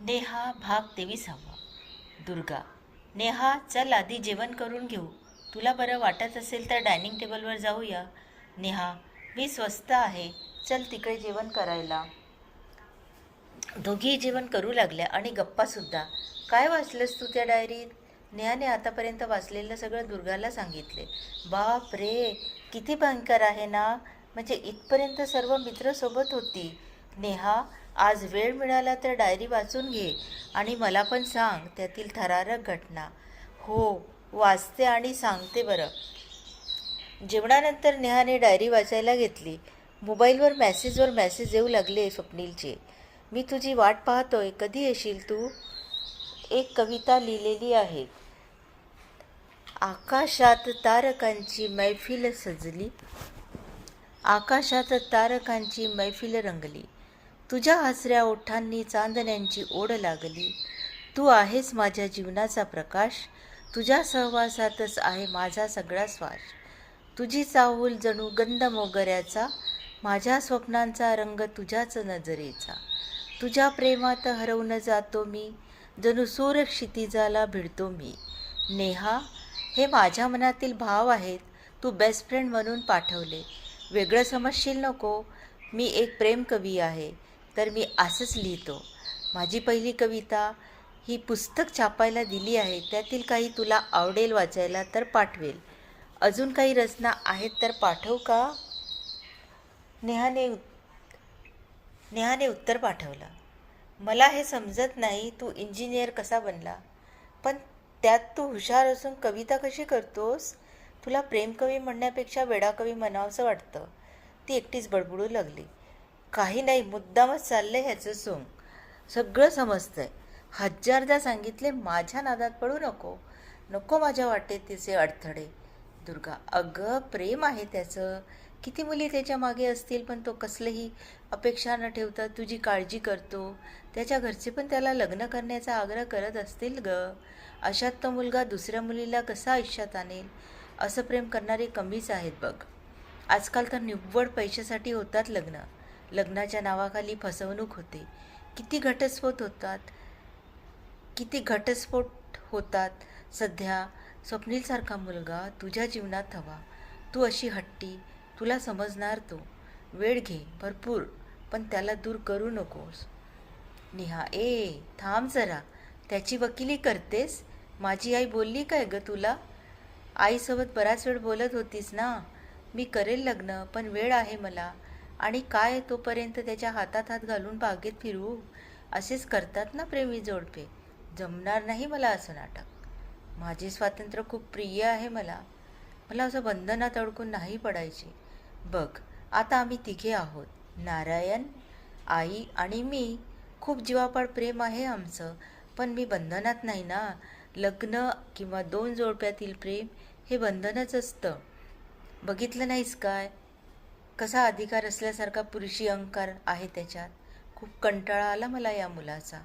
नेहा भाग तेविसावा. दुर्गा नेहा चल आधी जेवण करून घेऊ. तुला बरं वाटत असेल तर डायनिंग टेबलवर जाऊया. नेहा मी स्वस्त आहे. चल तिकडे जेवण करायला. दोघी जेवण करू लागल्या आणि गप्पासुद्धा काय वाचलंस तू त्या डायरीत? नेहाने आतापर्यंत वाचलेलं सगळं दुर्गाला सांगितले. बाप रे किती भयंकर आहे ना? म्हणजे इथपर्यंत सर्व मित्र सोबत होती. नेहा आज वेळ मिळाला तर डायरी वाचून घे आणि मला पण सांग त्यातील थरारक घटना. हो वाचते आणि सांगते बरं. जेवणानंतर नेहाने डायरी वाचायला घेतली. मोबाईलवर मॅसेजवर मॅसेज येऊ लागले स्वप्नीलचे. मी तुझी वाट पाहतोय कधी येशील तू? एक कविता लिहिलेली आहे. आकाशात तारकांची मैफिल सजली. आकाशात तारकांची मैफिल रंगली. तुझ्या आसऱ्या ओठांनी चांदण्यांची ओढ लागली. तू आहेस माझ्या जीवनाचा प्रकाश. तुझ्या सहवासातच आहे माझा सगळा श्वास तुझी चाहूल जणू गंध मोगऱ्याचा. माझ्या स्वप्नांचा रंग तुझ्याच नजरेचा. तुझ्या प्रेमात हरवून जातो मी. जणू सूर क्षितिजाला भिडतो मी. नेहा हे माझ्या मनातील भाव आहेत. तू बेस्ट फ्रेंड म्हणून पाठवले. वेगळं समजशील नको. मी एक प्रेमकवी आहे. तर मी असंच लिहितो. माझी पहिली कविता ही पुस्तक छापायला दिली आहे. त्यातील काही तुला आवडेल वाचायला तर पाठवेल. अजून काही रचना आहेत तर पाठवू का? नेहाने उत- नेहाने उत्तर पाठवलं. मला हे समजत नाही तू इंजिनियर कसा बनला. पण त्यात तू हुशार असून कविता कशी करतोस? तुला प्रेमकवी म्हणण्यापेक्षा वेडाकवी म्हणावंसं वाटतं. ती एकटीच बडबडू लागली. काही नाही मुद्दामच चाललंय ह्याचं सोंग सगळं समजतंय. हजारदा सांगितले माझ्या नादात पडू नको. नको माझ्या वाटेत तिचे अडथळे. दुर्गा अगं प्रेम आहे त्याचं. किती मुली त्याच्यामागे असतील पण तो कसलंही अपेक्षा न ठेवता तुझी काळजी करतो. त्याच्या घरचे पण त्याला लग्न करण्याचा आग्रह करत असतील ग. अशात तो मुलगा दुसऱ्या मुलीला कसा आयुष्यात आणेल? असं प्रेम करणारे कमीच आहेत बघ. आजकाल तर निव्वळ पैशासाठी होतात लग्न. लग्नाच्या नावाखाली फसवणूक होते. किती घटस्फोट होतात? किती घटस्फोट होतात? सध्या स्वप्नीलसारखा मुलगा तुझ्या जीवनात हवा. तू अशी हट्टी तुला समजणार तो. वेळ घे भरपूर पण त्याला दूर करू नकोस. नेहा ए थांब जरा. त्याची वकिली करतेस? माझी आई बोलली काय ग तुला? आईसोबत बराच वेळ बोलत होतीस ना? मी करेल लग्न पण वेळ आहे मला. आणि काय तोपर्यंत त्याच्या हातात हात घालून बागेत फिरू? असेच करतात ना प्रेमी जोडपे. जमणार नाही मला असं नाटक. माझे स्वातंत्र्य खूप प्रिय आहे मला. मला असं बंधनात अडकून नाही पडायचे. बघ आता आम्ही तिघे आहोत. नारायण आई आणि मी. खूप जीवापाड प्रेम आहे आमचं. पण मी बंधनात नाही ना. लग्न किंवा दोन जोडप्यातील प्रेम हे बंधनच असतं. बघितलं नाहीस काय? कसा अधिकार असल्यासारखा पुरुषी अहंकार आहे त्याच्यात? खूप कंटाळा आला मला या मुलाचा.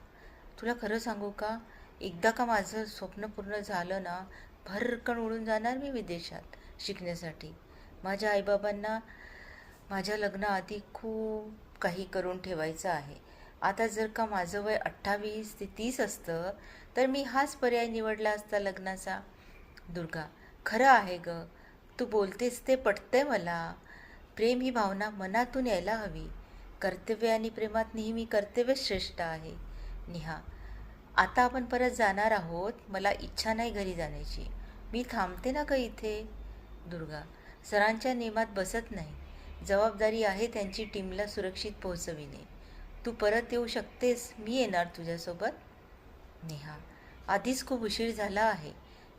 तुला खरं सांगू का? एकदा का माझं स्वप्न पूर्ण झालं ना भरकण उडून जाणार मी विदेशात शिकण्यासाठी. माझ्या आईबाबांना माझ्या लग्नाआधी खूप काही करून ठेवायचं आहे. आता जर का माझं वय अठ्ठावीस ते तीस असतं तर मी हाच पर्याय निवडला असता लग्नाचा. दुर्गा खरं आहे ग तू बोलतेस ते पटतंय मला. प्रेम ही भावना मनातून यायला हवी. कर्तव्य आणि प्रेमात नेहमी कर्तव्य श्रेष्ठ आहे. निहा आता आपण परत जाणार आहोत. मला इच्छा नाही घरी जाण्याची. मी थांबते ना का इथे? दुर्गा सरांच्या नियमात बसत नाही. जबाबदारी आहे त्यांची टीमला सुरक्षित पोहोचविणे. तू परत येऊ शकतेस. मी येणार तुझ्यासोबत. नेहा आधीच खूप उशीर झाला आहे.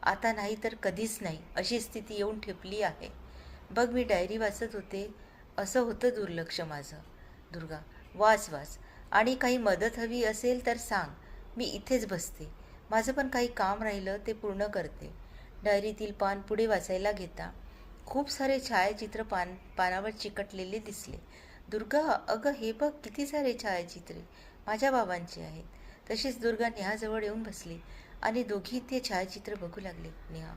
आता नाही तर कधीच नाही. अशी स्थिती येऊन ठेपली आहे. बघ मी डायरी वाचत होते. असं होतं दुर्लक्ष माझं. दुर्गा वाच वाच. आणि काही मदत हवी असेल तर सांग. मी इथेच बसते. माझं पण काही काम राहिलं ते पूर्ण करते. डायरीतील पान पुढे वाचायला घेता. खूप सारे छायाचित्र पान पानावर चिकटलेले दिसले. दुर्गा अगं हे बघ किती सारे छायाचित्रे. माझ्या बाबांची आहेत. तशीच दुर्गा नेहाजवळ येऊन बसली. आणि दोघी ते छायाचित्र बघू लागले. नेहा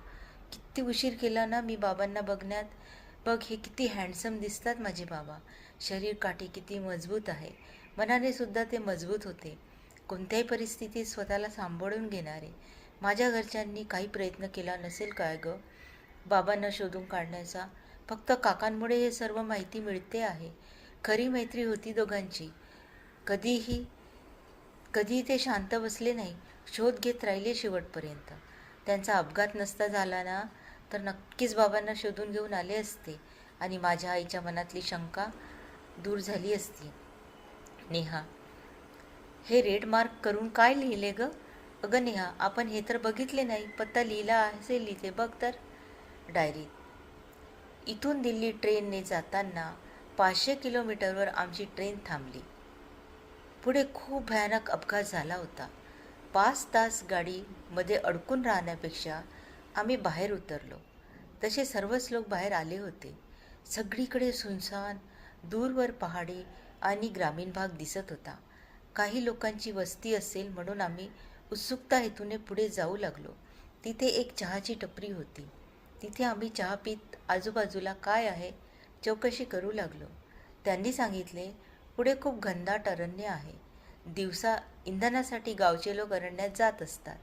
किती उशीर केला ना मी बाबांना बघण्यात. बघ हे किती हँडसम दिसतात माझे बाबा. शरीर काठी किती मजबूत आहे. मनाने सुद्धा ते मजबूत होते. कोणत्याही परिस्थितीत स्वतःला सांभाळून घेणारे. माझ्या घरच्यांनी काही प्रयत्न केला नसेल काय गं? बाबांना शोधून काढण्याचा. फक्त काकांमुळे हे सर्व माहिती मिळते आहे. खरी मैत्री होती दोघांची. कधीही कधी ते शांत बसले नाही. शोध घेत राहिले शेवटपर्यंत. त्यांचा अपघात नसता झाला ना तर नक्कीच बाबांना शोधून घेऊन आले असते आणि माझ्या आईच्या मनातली शंका दूर झाली असती. नेहा हे रेड मार्क करून काय लिहिले ग? अगं नेहा आपण हे तर बघितले नाही पत्ता लिहिला असेल लिहिते बघ तर. डायरीत इथून दिल्ली ट्रेनने जाताना पाचशे किलोमीटरवर आमची ट्रेन थांबली. पुढे खूप भयानक अपघात झाला होता. पाच तास गाडीमध्ये अडकून राहण्यापेक्षा आम्ही बाहेर उतरलो. तसे सर्वच लोक बाहेर आले होते. सगळीकडे सुनसान दूरवर पहाडी आणि ग्रामीण भाग दिसत होता. काही लोकांची वस्ती असेल म्हणून आम्ही उत्सुकता हेतूने पुढे जाऊ लागलो. तिथे एक चहाची टपरी होती. तिथे आम्ही चहा पीत आजूबाजूला काय आहे चौकशी करू लागलो. त्यांनी सांगितले पुढे खूप घनदाट अरण्य आहे. दिवसा इंधनासाठी गावचे लोक अरण्यात जात असतात.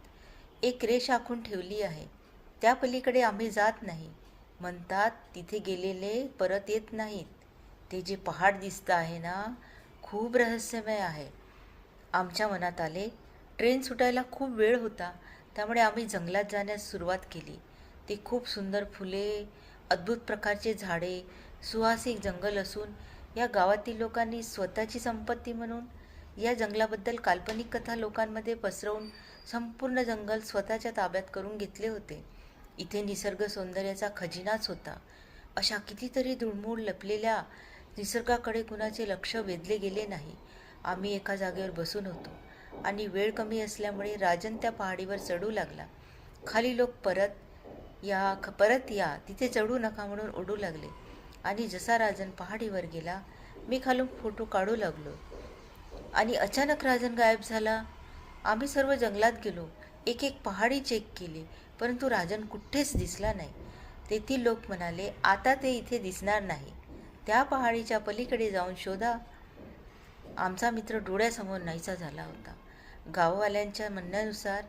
एक रेष आखून ठेवली आहे. त्या पलीकडे आम्ही जात नाही. म्हणतात तिथे गेलेले परत येत नाहीत. ते जे पहाड दिसतं आहे ना खूप रहस्यमय आहे. आमच्या मनात आले ट्रेन सुटायला खूप वेळ होता. त्यामुळे आम्ही जंगलात जाण्यास सुरुवात केली. ते खूप सुंदर फुले अद्भुत प्रकारचे झाडे सुहासिक जंगल असून या गावातील लोकांनी स्वतःची संपत्ती म्हणून या जंगलाबद्दल काल्पनिक कथा लोकांमध्ये पसरवून संपूर्ण जंगल स्वतःच्या ताब्यात करून घेतले होते. इथे निसर्ग सौंदर्याचा खजिनाच होता. अशा कितीतरी धुळमूळ लपलेल्या निसर्गाकडे कुणाचे लक्ष वेधले गेले नाही. आम्ही एका जागेवर बसून होतो आणि वेळ कमी असल्यामुळे राजन त्या पहाडीवर चढू लागला. खाली लोक परत या ख- परत या तिथे चढू नका म्हणून ओढू लागले. आणि जसा राजन पहाडीवर गेला मी खालून फोटो काढू लागलो. आणि अचानक राजन गायब झाला. आम्ही सर्व जंगलात गेलो. एक एक पहाडी चेक केली परंतु राजन कुठेच दिसला नाही. तेथील लोक म्हणाले आता ते इथे दिसणार नाही. त्या पहाडीच्या पलीकडे जाऊन शोधा. आमचा मित्र डोळ्यासमोर नाहीसा झाला होता. गाववाल्यांच्या म्हणण्यानुसार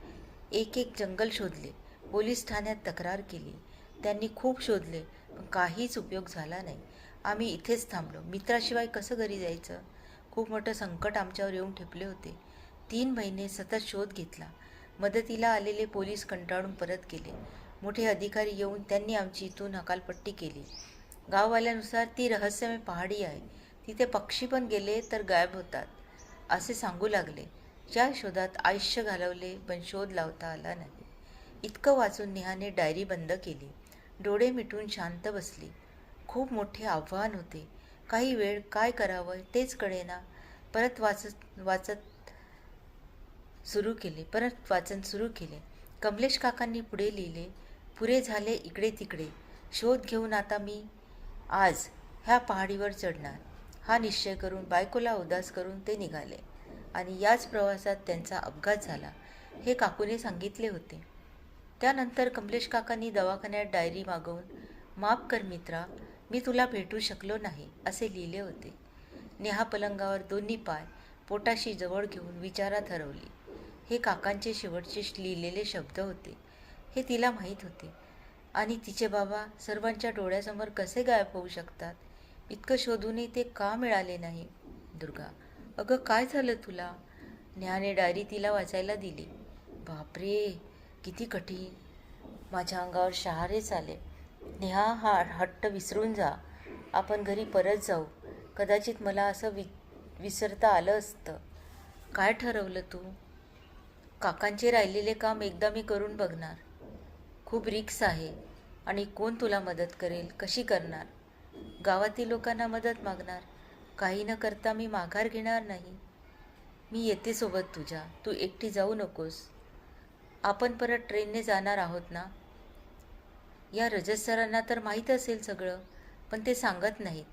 एक एक जंगल शोधले. पोलीस ठाण्यात तक्रार केली. त्यांनी खूप शोधले पण काहीच उपयोग झाला नाही. आम्ही इथेच थांबलो. मित्राशिवाय कसं घरी जायचं? खूप मोठं संकट आमच्यावर येऊन ठेपले होते. तीन महिने सतत शोध घेतला. मदतीला आलेले पोलीस कंटाळून परत गेले. मोठे अधिकारी येऊन त्यांनी आमची इथून हकालपट्टी केली. गाववाल्यानुसार ती रहस्यमय पहाडी आहे. तिथे पक्षी पण गेले तर गायब होतात असे सांगू लागले. ज्या शोधात आयुष्य घालवले पण शोध लावता आला नाही. इतकं वाचून नेहाने डायरी बंद केली. डोळे मिटून शांत बसली. खूप मोठे आव्हान होते. काही वेळ काय करावं तेच कळेना. परत वाचत वाचत सुरू केले परत वाचन सुरू केले. कमलेश काकांनी पुढे लिहिले पुरे झाले इकडे तिकडे. शोध घेऊन आता मी आज ह्या पहाडीवर चढणार. हा निश्चय करून बायकोला उदास करून ते निघाले आणि याच प्रवासात त्यांचा अपघात झाला हे काकूने सांगितले होते. त्यानंतर कमलेश काकांनी दवाखान्यात डायरी मागवून माफ कर मित्रा मी तुला भेटू शकलो नाही असे लिहिले होते. नेहा पलंगावर दोन्ही पाय पोटाशी जवळ घेऊन विचारात हरवली. हे काकांचे शेवटचे लिहिलेले शब्द होते. हे तिला माहीत होते. आणि तिचे बाबा सर्वांच्या डोळ्यासमोर कसे गायब होऊ शकतात? इतकं शोधूनही ते का मिळाले नाही? दुर्गा अगं काय झालं तुला? नेहाने डायरी तिला वाचायला दिली. बापरे किती कठीण. माझ्या अंगावर शहारेच आले. नेहा हा हट्ट विसरून जा. आपण घरी परत जाऊ. कदाचित मला असं वि विसरता आलं असतं. काय ठरवलं तू? काकांचे राहिलेले काम एकदा मी करून बघणार. खूप रिक्स आहे. आणि कोण तुला मदत करेल? कशी करणार? गावातील लोकांना मदत मागणार. काही न करता मी माघार घेणार नाही. मी येते सोबत तुझ्या. तू एकटी जाऊ नकोस. आपण परत ट्रेनने जाणार आहोत ना? या रजत सरांना तर माहीत असेल सगळं पण ते सांगत नाहीत.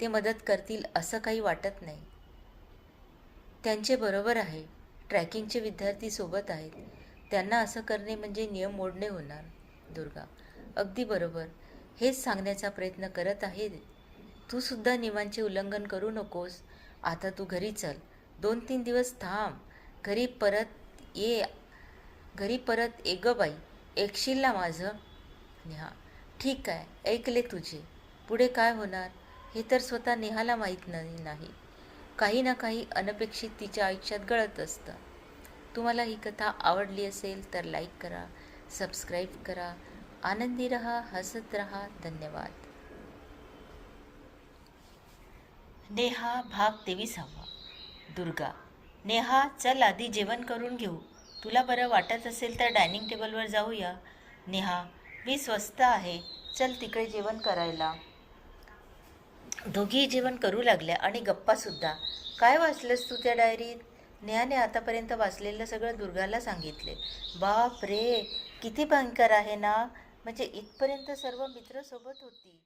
ते मदत करतील असं काही वाटत नाही. त्यांचे बरोबर आहे. ट्रॅकिंगचे विद्यार्थी सोबत आहेत. त्यांना असं करणे म्हणजे नियम मोडणे होणार दुर्गा. अगदी बरोबर. हेच सांगण्याचा प्रयत्न करत आहे. तू सुद्धा नियमांचे उल्लंघन करू नकोस. आता तू घरी चल. दोन तीन दिवस थांब. घरी परत ये. घरी परत ए ग बाई. ऐकशील ना माझं? नेहा. ठीक आहे ऐकले तुझे. पुढे काय होणार? हे तर स्वतः नेहाला माहीत नाही नाही. काही ना काही अनपेक्षित तिच्या आयुष्यात गळत असतं. तुम्हाला ही कथा आवडली असेल तर लाईक करा सबस्क्राईब करा. आनंदी रहा हसत रहा. धन्यवाद. नेहा भाग तेविसावा. दुर्गा. नेहा चल आधी जेवण करून घेऊ. तुला बरं वाटत असेल तर डायनिंग टेबलवर जाऊया. नेहा मी स्वस्त आहे. चल तिकडे जेवण करायला. दोघीही जेवण करू लागल्या आणि गप्पासुद्धा काय वाचलंस तू त्या डायरीत? नेहाने आतापर्यंत वाचलेलं सगळं दुर्गाला सांगितले. बाप रे किती भयंकर आहे ना? म्हणजे इथपर्यंत सर्व मित्रसोबत होती.